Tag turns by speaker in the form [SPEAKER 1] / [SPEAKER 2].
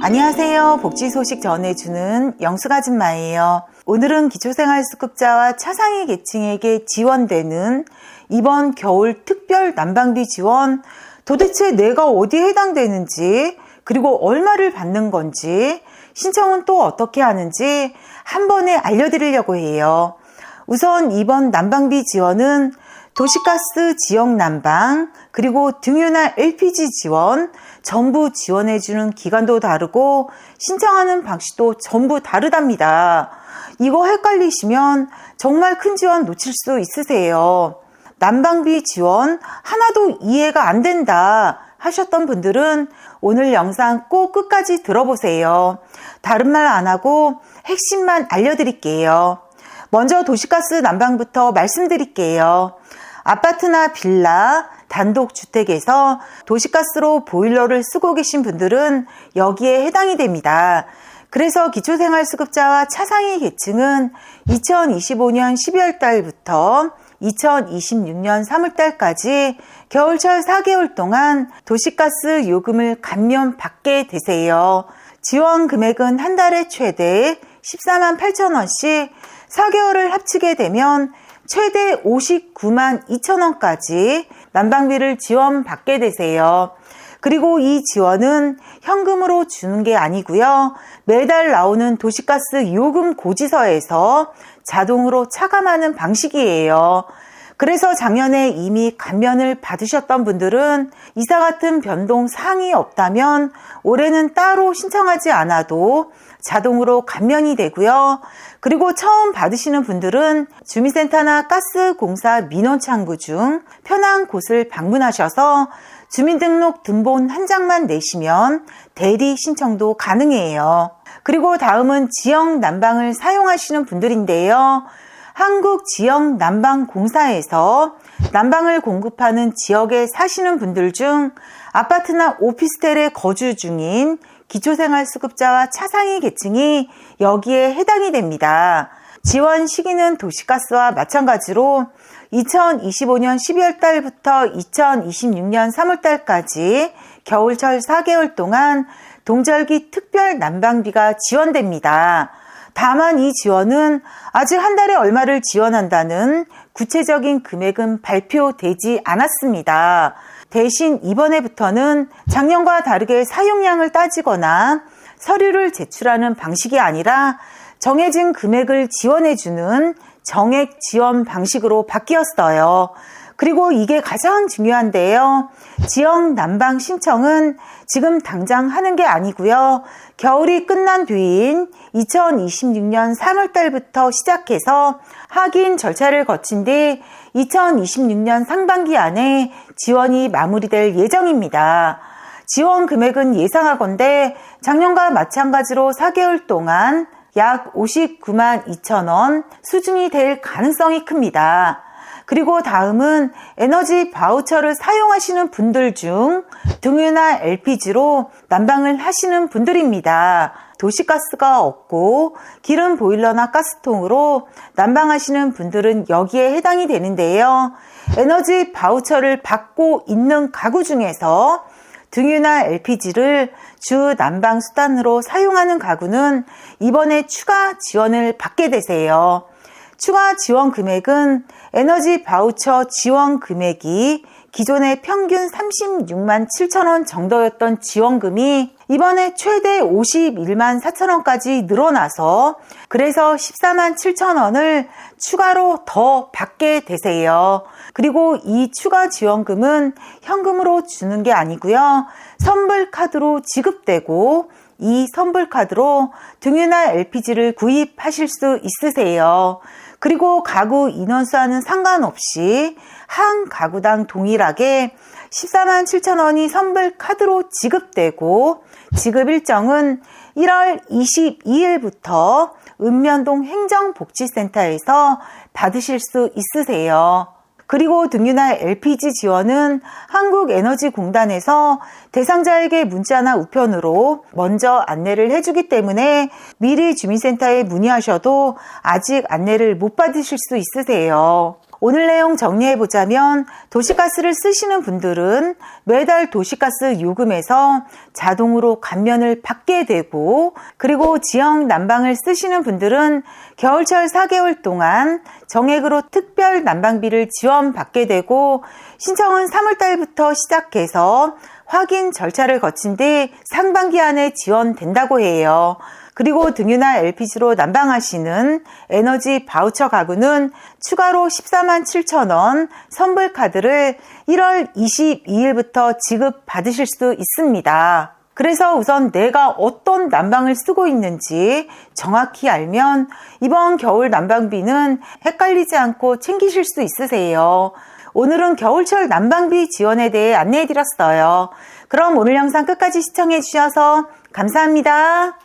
[SPEAKER 1] 안녕하세요. 복지 소식 전해주는 영수가진마예요. 오늘은 기초생활수급자와 차상위 계층에게 지원되는 이번 겨울 특별 난방비 지원 도대체 내가 어디에 해당되는지 그리고 얼마를 받는 건지 신청은 또 어떻게 하는지 한 번에 알려드리려고 해요. 우선 이번 난방비 지원은 도시가스 지역 난방, 그리고 등유나 LPG 지원, 전부 지원해주는 기간도 다르고 신청하는 방식도 전부 다르답니다. 이거 헷갈리시면 정말 큰 지원 놓칠 수 있으세요. 난방비 지원 하나도 이해가 안 된다 하셨던 분들은 오늘 영상 꼭 끝까지 들어보세요. 다른 말 안 하고 핵심만 알려드릴게요. 먼저 도시가스 난방부터 말씀드릴게요. 아파트나 빌라, 단독주택에서 도시가스로 보일러를 쓰고 계신 분들은 여기에 해당이 됩니다. 그래서 기초생활수급자와 차상위 계층은 2025년 12월 달부터 2026년 3월 달까지 겨울철 4개월 동안 도시가스 요금을 감면 받게 되세요. 지원 금액은 한 달에 최대 14만 8천 원씩 4개월을 합치게 되면 최대 59만 2천 원까지 난방비를 지원받게 되세요. 그리고 이 지원은 현금으로 주는 게 아니고요. 매달 나오는 도시가스 요금 고지서에서 자동으로 차감하는 방식이에요. 그래서 작년에 이미 감면을 받으셨던 분들은 이사 같은 변동 사항이 없다면 올해는 따로 신청하지 않아도 자동으로 감면이 되고요. 그리고 처음 받으시는 분들은 주민센터나 가스공사 민원 창구 중 편한 곳을 방문하셔서 주민등록 등본 한 장만 내시면 대리 신청도 가능해요. 그리고 다음은 지역 난방을 사용하시는 분들인데요. 한국 지역 난방공사에서 난방을 공급하는 지역에 사시는 분들 중 아파트나 오피스텔에 거주 중인 기초생활수급자와 차상위 계층이 여기에 해당이 됩니다. 지원 시기는 도시가스와 마찬가지로 2025년 12월 달부터 2026년 3월 달까지 겨울철 4개월 동안 동절기 특별 난방비가 지원됩니다. 다만 이 지원은 아직 한 달에 얼마를 지원한다는 구체적인 금액은 발표되지 않았습니다. 대신 이번에부터는 작년과 다르게 사용량을 따지거나 서류를 제출하는 방식이 아니라 정해진 금액을 지원해주는 정액 지원 방식으로 바뀌었어요. 그리고 이게 가장 중요한데요. 지역 난방 신청은 지금 당장 하는 게 아니고요. 겨울이 끝난 뒤인 2026년 3월 달부터 시작해서 확인 절차를 거친 뒤 2026년 상반기 안에 지원이 마무리될 예정입니다. 지원 금액은 예상하건대 작년과 마찬가지로 4개월 동안 약 59만 2천 원 수준이 될 가능성이 큽니다. 그리고 다음은 에너지 바우처를 사용하시는 분들 중 등유나 LPG로 난방을 하시는 분들입니다. 도시가스가 없고 기름 보일러나 가스통으로 난방하시는 분들은 여기에 해당이 되는데요. 에너지 바우처를 받고 있는 가구 중에서 등유나 LPG를 주 난방 수단으로 사용하는 가구는 이번에 추가 지원을 받게 되세요. 추가 지원 금액은 에너지 바우처 지원 금액이 기존의 평균 36만 7천 원 정도였던 지원금이 이번에 최대 51만 4천 원까지 늘어나서 그래서 14만 7천 원을 추가로 더 받게 되세요. 그리고 이 추가 지원금은 현금으로 주는 게 아니고요. 선불 카드로 지급되고 이 선불 카드로 등유나 LPG를 구입하실 수 있으세요. 그리고 가구 인원수와는 상관없이 한 가구당 동일하게 14만 7천 원이 선불 카드로 지급되고 지급 일정은 1월 22일부터 읍면동 행정복지센터에서 받으실 수 있으세요. 그리고 등유나 LPG 지원은 한국에너지공단에서 대상자에게 문자나 우편으로 먼저 안내를 해주기 때문에 미리 주민센터에 문의하셔도 아직 안내를 못 받으실 수 있으세요. 오늘 내용 정리해 보자면 도시가스를 쓰시는 분들은 매달 도시가스 요금에서 자동으로 감면을 받게 되고 그리고 지역 난방을 쓰시는 분들은 겨울철 4개월 동안 정액으로 특별 난방비를 지원받게 되고 신청은 3월 달부터 시작해서 확인 절차를 거친 뒤 상반기 안에 지원된다고 해요. 그리고 등유나 LPG로 난방하시는 에너지 바우처 가구는 추가로 14만 7천 원 선불 카드를 1월 22일부터 지급 받으실 수 있습니다. 그래서 우선 내가 어떤 난방을 쓰고 있는지 정확히 알면 이번 겨울 난방비는 헷갈리지 않고 챙기실 수 있으세요. 오늘은 겨울철 난방비 지원에 대해 안내해 드렸어요. 그럼 오늘 영상 끝까지 시청해 주셔서 감사합니다.